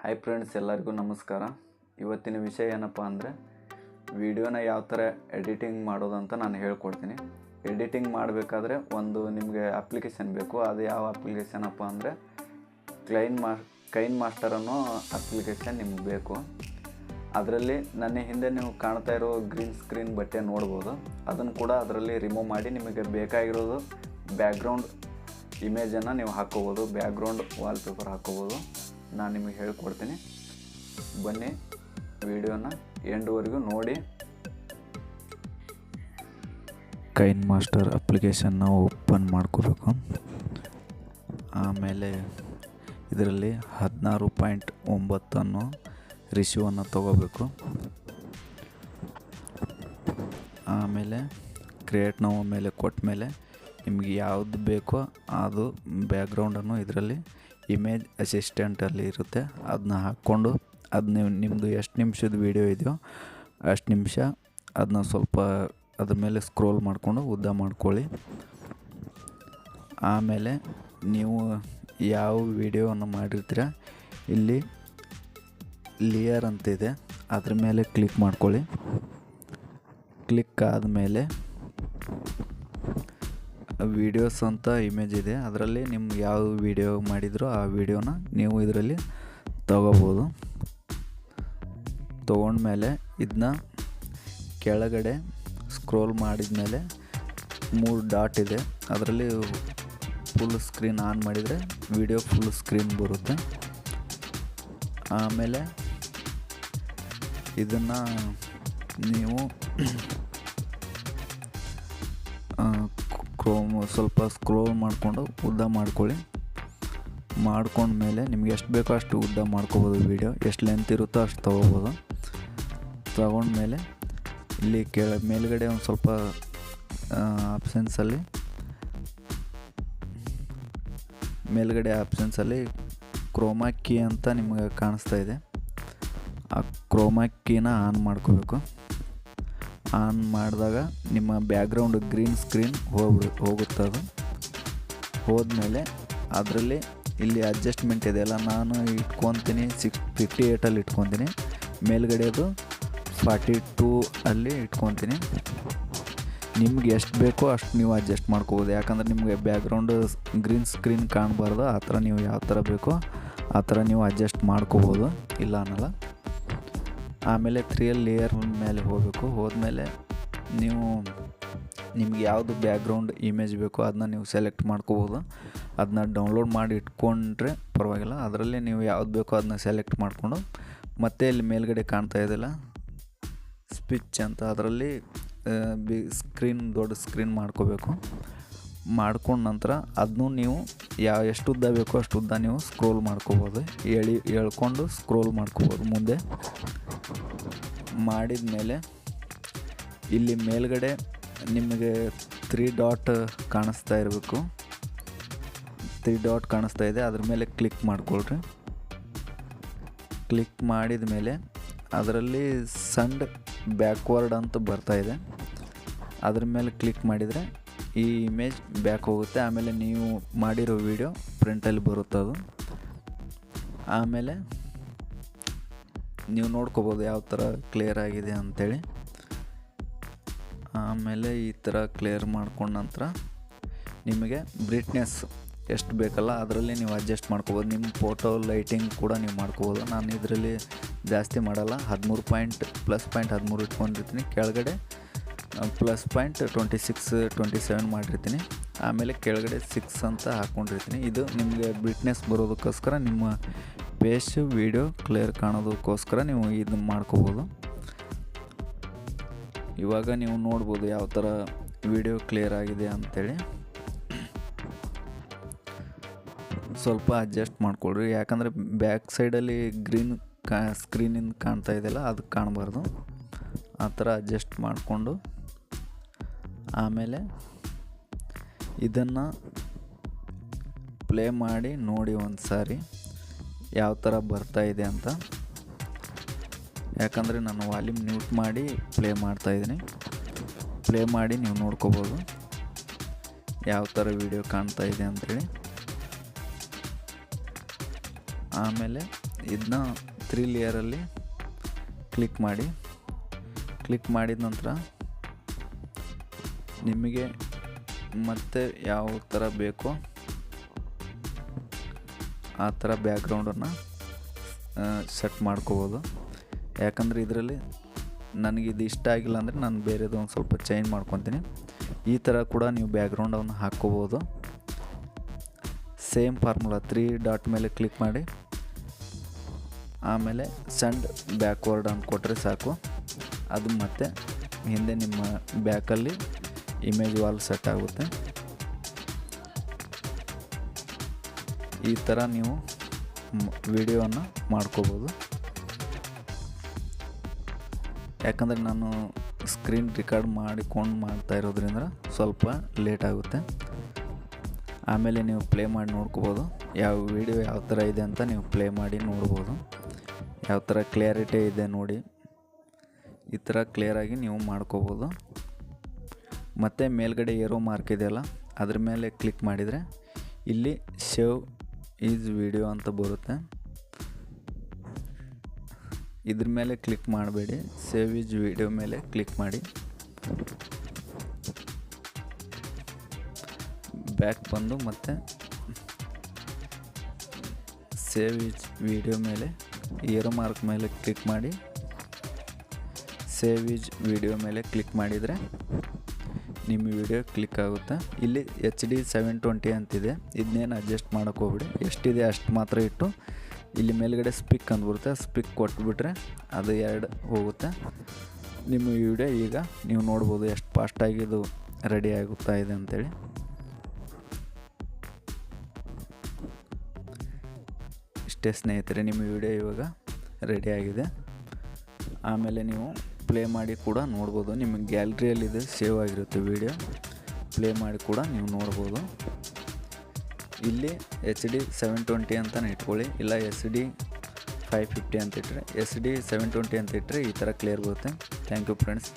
Hi friends ಎಲ್ಲರಿಗೂ ನಮಸ್ಕಾರ. ಇವತ್ತಿನ ವಿಷಯ ಏನಪ್ಪ ಅಂದರೆ ವಿಡಿಯೋನ ಯಾವ ಥರ ಎಡಿಟಿಂಗ್ ಮಾಡೋದಂತ ನಾನು ಹೇಳ್ಕೊಡ್ತೀನಿ. ಎಡಿಟಿಂಗ್ ಮಾಡಬೇಕಾದ್ರೆ ಒಂದು ನಿಮಗೆ ಅಪ್ಲಿಕೇಶನ್ ಬೇಕು. ಅದು ಯಾವ ಅಪ್ಲಿಕೇಶನ್ ಅಪ್ಪ ಅಂದರೆ ಕ್ಲೈನ್ ಮಾ ಕೈನ್ ಮಾಸ್ಟರ್ ಅನ್ನೋ ಅಪ್ಲಿಕೇಶನ್ ನಿಮ್ಗೆ ಬೇಕು. ಅದರಲ್ಲಿ ನನ್ನ ಹಿಂದೆ ನೀವು ಕಾಣ್ತಾ ಇರೋ ಗ್ರೀನ್ ಸ್ಕ್ರೀನ್ ಬಟ್ಟೆ ನೋಡ್ಬೋದು. ಅದನ್ನು ಕೂಡ ಅದರಲ್ಲಿ ರಿಮೂವ್ ಮಾಡಿ ನಿಮಗೆ ಬೇಕಾಗಿರೋದು ಬ್ಯಾಕ್ಗ್ರೌಂಡ್ ಇಮೇಜನ್ನು ನೀವು ಹಾಕ್ಕೋಬೋದು. ಬ್ಯಾಕ್ಗ್ರೌಂಡ್ ವಾಲ್ಪೇಪರ್ ಹಾಕ್ಕೋಬೋದು. ನಾನು ನಿಮಗೆ ಹೇಳ್ಕೊಡ್ತೀನಿ. ಬನ್ನಿ, ವಿಡಿಯೋನ ಎಂಡ್ವರೆಗೂ ನೋಡಿ. ಕೈನ್ ಮಾಸ್ಟರ್ ಅಪ್ಲಿಕೇಶನ್ನ ಓಪನ್ ಮಾಡ್ಕೋಬೇಕು. ಆಮೇಲೆ ಇದರಲ್ಲಿ ಹದಿನಾರು ಪಾಯಿಂಟ್ ಒಂಬತ್ತನ್ನು ರಿಶ್ಯೂವನ್ನು ತಗೋಬೇಕು. ಆಮೇಲೆ ಕ್ರಿಯೇಟ್ ನಾವು ಮೇಲೆ ಕೊಟ್ಟ ಮೇಲೆ ನಿಮಗೆ ಯಾವುದು ಬೇಕೋ ಅದು ಬ್ಯಾಕ್ಗ್ರೌಂಡನ್ನು ಇದರಲ್ಲಿ ಇಮೇಜ್ ಅಸಿಸ್ಟೆಂಟಲ್ಲಿ ಇರುತ್ತೆ. ಅದನ್ನ ಹಾಕ್ಕೊಂಡು ಅದು ನೀವು ನಿಮ್ಮದು ಎಷ್ಟು ನಿಮಿಷದ ವೀಡಿಯೋ ಇದೆಯೋ ಅಷ್ಟು ನಿಮಿಷ ಅದನ್ನ ಸ್ವಲ್ಪ ಅದ್ರ ಮೇಲೆ ಸ್ಕ್ರೋಲ್ ಮಾಡಿಕೊಂಡು ಉದ್ದ ಮಾಡ್ಕೊಳ್ಳಿ. ಆಮೇಲೆ ನೀವು ಯಾವ ವಿಡಿಯೋವನ್ನು ಮಾಡಿರ್ತೀರ, ಇಲ್ಲಿ ಲಿಯರ್ ಅಂತಿದೆ. ಅದ್ರ ಮೇಲೆ ಕ್ಲಿಕ್ ಮಾಡ್ಕೊಳ್ಳಿ. ಕ್ಲಿಕ್ ಆದಮೇಲೆ ವಿಡಿಯೋಸ್ ಅಂತ ಇಮೇಜ್ ಇದೆ. ಅದರಲ್ಲಿ ನಿಮ್ಗೆ ಯಾವ ವಿಡಿಯೋ ಮಾಡಿದ್ರೋ ಆ ವಿಡಿಯೋನ ನೀವು ಇದರಲ್ಲಿ ತಗೋಬೋದು. ತೊಗೊಂಡ್ಮೇಲೆ ಇದನ್ನ ಕೆಳಗಡೆ ಸ್ಕ್ರೋಲ್ ಮಾಡಿದ ಮೇಲೆ ಮೂರು ಡಾಟ್ ಇದೆ. ಅದರಲ್ಲಿ ಫುಲ್ ಸ್ಕ್ರೀನ್ ಆನ್ ಮಾಡಿದರೆ ವಿಡಿಯೋ ಫುಲ್ ಸ್ಕ್ರೀನ್ ಬರುತ್ತೆ. ಆಮೇಲೆ ಇದನ್ನು ನೀವು ಕ್ರೋಮ್ ಸ್ವಲ್ಪ ಸ್ಕ್ರೋಲ್ ಮಾಡಿಕೊಂಡು ಉದ್ದ ಮಾಡ್ಕೊಳ್ಳಿ. ಮಾಡ್ಕೊಂಡ್ಮೇಲೆ ನಿಮ್ಗೆ ಎಷ್ಟು ಬೇಕೋ ಅಷ್ಟು ಉದ್ದ ಮಾಡ್ಕೋಬೋದು ವೀಡಿಯೋ ಎಷ್ಟು ಲೆಂತ್ ಇರುತ್ತೋ ಅಷ್ಟು ತೊಗೋಬೋದು. ತಗೊಂಡ್ಮೇಲೆ ಇಲ್ಲಿ ಕೆಳ, ಮೇಲ್ಗಡೆ ಒಂದು ಸ್ವಲ್ಪ ಆಪ್ಷನ್ಸಲ್ಲಿ ಮೇಲ್ಗಡೆ ಆಪ್ಷನ್ಸಲ್ಲಿ ಕ್ರೋಮಾ ಕೀ ಅಂತ ನಿಮಗೆ ಕಾಣಿಸ್ತಾ ಇದೆ. ಆ ಕ್ರೋಮಾ ಕೀನ ಆನ್ ಮಾಡ್ಕೋಬೇಕು. ಆನ್ ಮಾಡಿದಾಗ ನಿಮ್ಮ ಬ್ಯಾಕ್ಗ್ರೌಂಡ್ ಗ್ರೀನ್ ಸ್ಕ್ರೀನ್ ಹೋಗ್ಬಿಡು ಹೋಗುತ್ತದೆ. ಹೋದ್ಮೇಲೆ ಅದರಲ್ಲಿ ಇಲ್ಲಿ ಅಡ್ಜಸ್ಟ್ಮೆಂಟ್ ಇದೆಯಲ್ಲ ನಾನು ಇಟ್ಕೊತೀನಿ ಸಿಕ್ಸ್ ಫಿಫ್ಟಿ ಏಯ್ಟಲ್ಲಿ ಇಟ್ಕೊತೀನಿ. ಮೇಲ್ಗಡೆದು ಫಾರ್ಟಿ ಟೂ ಅಲ್ಲಿ ಇಟ್ಕೊತೀನಿ. ನಿಮ್ಗೆ ಎಷ್ಟು ಬೇಕೋ ಅಷ್ಟು ನೀವು ಅಡ್ಜಸ್ಟ್ ಮಾಡ್ಕೋಬೋದು. ಯಾಕಂದ್ರೆ ನಿಮಗೆ ಬ್ಯಾಕ್ಗ್ರೌಂಡ್ ಗ್ರೀನ್ ಸ್ಕ್ರೀನ್ ಕಾಣಬಾರ್ದು, ಆ ಥರ ನೀವು ಯಾವ ಥರ ಬೇಕೋ ಆ ಥರ ನೀವು ಅಡ್ಜಸ್ಟ್ ಮಾಡ್ಕೋಬೋದು. ಇಲ್ಲ ಅನ್ನಲ್ಲ. ಆಮೇಲೆ ತ್ರೀಯಲ್ ಲೇಯರ್ ಮೇಲೆ ಹೋಗಬೇಕು. ಹೋದ್ಮೇಲೆ ನೀವು ನಿಮ್ಗೆ ಯಾವುದು ಬ್ಯಾಕ್ಗ್ರೌಂಡ್ ಇಮೇಜ್ ಬೇಕೋ ಅದನ್ನ ನೀವು ಸೆಲೆಕ್ಟ್ ಮಾಡ್ಕೋಬೋದು. ಅದನ್ನ ಡೌನ್ಲೋಡ್ ಮಾಡಿ ಇಟ್ಕೊಂಡ್ರೆ ಪರವಾಗಿಲ್ಲ. ಅದರಲ್ಲಿ ನೀವು ಯಾವ್ದು ಬೇಕೋ ಅದನ್ನ ಸೆಲೆಕ್ಟ್ ಮಾಡಿಕೊಂಡು ಮತ್ತೆ ಇಲ್ಲಿ ಮೇಲ್ಗಡೆ ಕಾಣ್ತಾ ಇದೆಯಲ್ಲ ಸ್ಪಿಚ್ ಅಂತ. ಅದರಲ್ಲಿ ಬಿ ಸ್ಕ್ರೀನ್ ದೊಡ್ಡ ಸ್ಕ್ರೀನ್ ಮಾಡ್ಕೋಬೇಕು. ಮಾಡ್ಕೊಂಡ ನಂತರ ಅದನ್ನು ನೀವು ಯಾವ ಎಷ್ಟು ಉದ್ದ ಬೇಕೋ ಅಷ್ಟು ಉದ್ದ ನೀವು ಸ್ಕ್ರೋಲ್ ಮಾಡ್ಕೋಬೋದು. ಎಳಿ ಎಳ್ಕೊಂಡು ಸ್ಕ್ರೋಲ್ ಮಾಡ್ಕೋಬೋದು. ಮುಂದೆ ಮಾಡಿದ ಮೇಲೆ ಇಲ್ಲಿ ಮೇಲ್ಗಡೆ ನಿಮಗೆ ತ್ರೀ ಡಾಟ್ ಕಾಣಿಸ್ತಾ ಇರಬೇಕು. ತ್ರೀ ಡಾಟ್ ಕಾಣಿಸ್ತಾ ಇದೆ. ಅದ್ರ ಮೇಲೆ ಕ್ಲಿಕ್ ಮಾಡ್ಕೊಳ್ರಿ. ಕ್ಲಿಕ್ ಮಾಡಿದ ಮೇಲೆ ಅದರಲ್ಲಿ ಸಂಡ್ ಬ್ಯಾಕ್ವರ್ಡ್ ಅಂತ ಬರ್ತಾ ಇದೆ. ಅದ್ರ ಮೇಲೆ ಕ್ಲಿಕ್ ಮಾಡಿದರೆ ಈ ಇಮೇಜ್ ಬ್ಯಾಕ್ ಹೋಗುತ್ತೆ. ಆಮೇಲೆ ನೀವು ಮಾಡಿರೋ ವಿಡಿಯೋ ಪ್ರಿಂಟಲ್ಲಿ ಬರುತ್ತೆ ಅದು. ಆಮೇಲೆ ನೀವು ನೋಡ್ಕೋಬೋದು ಯಾವ ಥರ ಕ್ಲಿಯರ್ ಆಗಿದೆ ಅಂಥೇಳಿ ಆಮೇಲೆ ಈ ಥರ ಕ್ಲಿಯರ್ ಮಾಡ್ಕೊಂಡ ನಂತರ ನಿಮಗೆ ಬ್ರಿಟ್ನೆಸ್ ಎಷ್ಟು ಬೇಕಲ್ಲ ಅದರಲ್ಲಿ ನೀವು ಅಡ್ಜಸ್ಟ್ ಮಾಡ್ಕೋಬೋದು. ನಿಮ್ಮ ಫೋಟೋ ಲೈಟಿಂಗ್ ಕೂಡ ನೀವು ಮಾಡ್ಕೋಬೋದು. ನಾನು ಇದರಲ್ಲಿ ಜಾಸ್ತಿ ಮಾಡಲ್ಲ. ಹದಿಮೂರು ಪಾಯಿಂಟ್ ಪ್ಲಸ್ ಪಾಯಿಂಟ್ ಹದಿಮೂರು ಇಟ್ಕೊಂಡಿರ್ತೀನಿ. ಕೆಳಗಡೆ plus point twenty six twenty seven ಮಾಡಿರ್ತೀನಿ. ಆಮೇಲೆ ಕೆಳಗಡೆ ಸಿಕ್ಸ್ ಅಂತ ಹಾಕ್ಕೊಂಡಿರ್ತೀನಿ ಇದು ನಿಮಗೆ ಬ್ರಿಟ್ನೆಸ್ ಬರೋದಕ್ಕೋಸ್ಕರ, ನಿಮ್ಮ ಫೇಸ್ ವೀಡಿಯೋ ಕ್ಲಿಯರ್ ಕಾಣೋದಕ್ಕೋಸ್ಕರ ನೀವು ಇದನ್ನ ಮಾಡ್ಕೋಬೋದು. ಇವಾಗ ನೀವು ನೋಡ್ಬೋದು ಯಾವ ಥರ ವಿಡಿಯೋ ಕ್ಲಿಯರ್ ಆಗಿದೆ ಅಂಥೇಳಿ ಸ್ವಲ್ಪ ಅಡ್ಜಸ್ಟ್ ಮಾಡ್ಕೊಳ್ರಿ. ಯಾಕಂದರೆ ಬ್ಯಾಕ್ ಸೈಡಲ್ಲಿ ಗ್ರೀನ್ ಕಾ ಸ್ಕ್ರೀನಿಂದ ಕಾಣ್ತಾ ಇದೆಯಲ್ಲ, ಅದು ಕಾಣಬಾರ್ದು. ಆ ಥರ ಅಡ್ಜಸ್ಟ್ ಮಾಡಿಕೊಂಡು ಆಮೇಲೆ ಇದನ್ನು ಪ್ಲೇ ಮಾಡಿ ನೋಡಿ ಒಂದು ಸಾರಿ ಯಾವ ಥರ ಇದೆ ಅಂತ. ಯಾಕಂದರೆ ನಾನು ವಾಲ್ಯೂಮ್ ಮ್ಯೂಟ್ ಮಾಡಿ ಪ್ಲೇ ಮಾಡ್ತಾಯಿದ್ದೀನಿ ಪ್ಲೇ ಮಾಡಿ ನೀವು ನೋಡ್ಕೋಬೋದು. ಯಾವ ಥರ ವಿಡಿಯೋ ಕಾಣ್ತಾ ಇದೆ ಅಂಥೇಳಿ ಆಮೇಲೆ ಇದನ್ನ ತ್ರೀ ಲೇಯರಲ್ಲಿ ಕ್ಲಿಕ್ ಮಾಡಿ. ಕ್ಲಿಕ್ ಮಾಡಿದ ನಂತರ ನಿಮಗೆ ಮತ್ತೆ ಯಾವ ಥರ ಬೇಕೋ ಆ ಥರ ಬ್ಯಾಕ್ಗ್ರೌಂಡನ್ನು ಸೆಟ್ ಮಾಡ್ಕೋಬೋದು. ಯಾಕಂದರೆ ಇದರಲ್ಲಿ ನನಗೆ ಇದು ಇಷ್ಟ ಆಗಿಲ್ಲ ಅಂದರೆ ನಾನು ಬೇರೆದು ಒಂದು ಸ್ವಲ್ಪ ಚೇಂಜ್ ಮಾಡ್ಕೊತೀನಿ. ಈ ಥರ ಕೂಡ ನೀವು ಬ್ಯಾಕ್ಗ್ರೌಂಡನ್ನು ಹಾಕ್ಕೋಬೋದು. ಸೇಮ್ ಫಾರ್ಮುಲಾ ತ್ರೀ ಡಾಟ್ ಮೇಲೆ ಕ್ಲಿಕ್ ಮಾಡಿ. ಆಮೇಲೆ ಸೆಂಡ್ ಬ್ಯಾಕ್ವರ್ಡ್ ಅಂತ ಕೊಟ್ಟರೆ ಸಾಕು. ಅದು ಮತ್ತೆ ಹಿಂದೆ ನಿಮ್ಮ ಬ್ಯಾಕಲ್ಲಿ ಇಮೇಜ್ ವಾಲ್ ಸೆಟ್ ಆಗುತ್ತೆ. ಈ ಥರ ನೀವು ವಿಡಿಯೋವನ್ನು ಮಾಡ್ಕೋಬೋದು. ಯಾಕಂದರೆ ನಾನು ಸ್ಕ್ರೀನ್ ರೆಕಾರ್ಡ್ ಮಾಡಿಕೊಂಡು ಮಾಡ್ತಾ ಇರೋದ್ರಿಂದ ಸ್ವಲ್ಪ ಲೇಟ್ ಆಗುತ್ತೆ. ಆಮೇಲೆ ನೀವು ಪ್ಲೇ ಮಾಡಿ ನೋಡ್ಕೋಬೋದು. ಯಾವ ವಿಡಿಯೋ ಯಾವ ಥರ ಇದೆ ಅಂತ ನೀವು ಪ್ಲೇ ಮಾಡಿ ನೋಡ್ಬೋದು. ಯಾವ ಥರ ಕ್ಲಿಯರಿಟಿ ಇದೆ ನೋಡಿ. ಈ ಥರ ಕ್ಲಿಯರಾಗಿ ನೀವು ಮಾಡ್ಕೋಬೋದು. ಮತ್ತು ಮೇಲ್ಗಡೆ ಏರೋ ಮಾರ್ಕ್ ಇದೆಯಲ್ಲ, ಅದ್ರ ಮೇಲೆ ಕ್ಲಿಕ್ ಮಾಡಿದರೆ ಇಲ್ಲಿ ಸೇವ್ ಈಸ್ ವಿಡಿಯೋ ಅಂತ ಬರುತ್ತೆ. ಇದ್ರ ಮೇಲೆ ಕ್ಲಿಕ್ ಮಾಡಬೇಡಿ ಸೇವ್ ಈಸ್ ವಿಡಿಯೋ ಮೇಲೆ ಕ್ಲಿಕ್ ಮಾಡಿ. ಬ್ಯಾಕ್ ಬಂದು ಮತ್ತೆ ಸೇವ್ ಈಸ್ ವಿಡಿಯೋ ಮೇಲೆ, ಏರೋ ಮಾರ್ಕ್ ಮೇಲೆ ಕ್ಲಿಕ್ ಮಾಡಿ. ಸೇವ್ ಈಸ್ ವಿಡಿಯೋ ಮೇಲೆ ಕ್ಲಿಕ್ ಮಾಡಿದರೆ ನಿಮ್ಮ ವಿಡಿಯೋ ಕ್ಲಿಕ್ ಆಗುತ್ತೆ? ಇಲ್ಲಿ ಎಚ್ ಡಿ ಸೆವೆನ್ ಟ್ವೆಂಟಿ ಅಂತಿದೆ. ಇದನ್ನೇನು ಅಡ್ಜಸ್ಟ್ ಮಾಡೋಕೆ ಹೋಗ್ಬಿಡಿ. ಎಷ್ಟಿದೆ ಅಷ್ಟು ಮಾತ್ರ ಇಟ್ಟು ಇಲ್ಲಿ ಮೇಲ್ಗಡೆ ಸ್ಪಿಕ್ ಅಂದ್ಬಿಡುತ್ತೆ. ಸ್ಪಿಕ್ ಕೊಟ್ಬಿಟ್ರೆ ಅದು ಎರಡು ಹೋಗುತ್ತೆ. ನಿಮ್ಮ ವಿಡಿಯೋ ಈಗ ನೀವು ನೋಡ್ಬೋದು ಎಷ್ಟು ಫಾಸ್ಟಾಗಿ ಇದು ರೆಡಿ ಆಗುತ್ತಾ ಇದೆ ಅಂತೇಳಿ. ಇಷ್ಟೇ ಸ್ನೇಹಿತರೆ, ನಿಮ್ಮ ವಿಡಿಯೋ ಇವಾಗ ರೆಡಿ ಆಗಿದೆ. ಆಮೇಲೆ ನೀವು ಪ್ಲೇ ಮಾಡಿ ಕೂಡ ನೋಡ್ಬೋದು. ನಿಮ್ಮ ಗ್ಯಾಲ್ರಿಯಲ್ಲಿದೆ ಸೇವ್ ಆಗಿರುತ್ತೆ ವಿಡಿಯೋ ಪ್ಲೇ ಮಾಡಿ ಕೂಡ ನೀವು ನೋಡ್ಬೋದು. ಇಲ್ಲಿ ಎಚ್ ಡಿ ಸೆವೆನ್ ಟ್ವೆಂಟಿ ಅಂತಲೇ ಇಟ್ಕೊಳ್ಳಿ. ಇಲ್ಲ ಎಸ್ ಡಿ ಫೈವ್ ಫಿಫ್ಟಿ ಅಂತ ಇಟ್ಟರೆ ಎಸ್ ಡಿ ಸೆವೆನ್ ಟ್ವೆಂಟಿ ಅಂತ ಇಟ್ಟರೆ ಈ ಥರ ಕ್ಲಿಯರ್ ಬರುತ್ತೆ. Thank you friends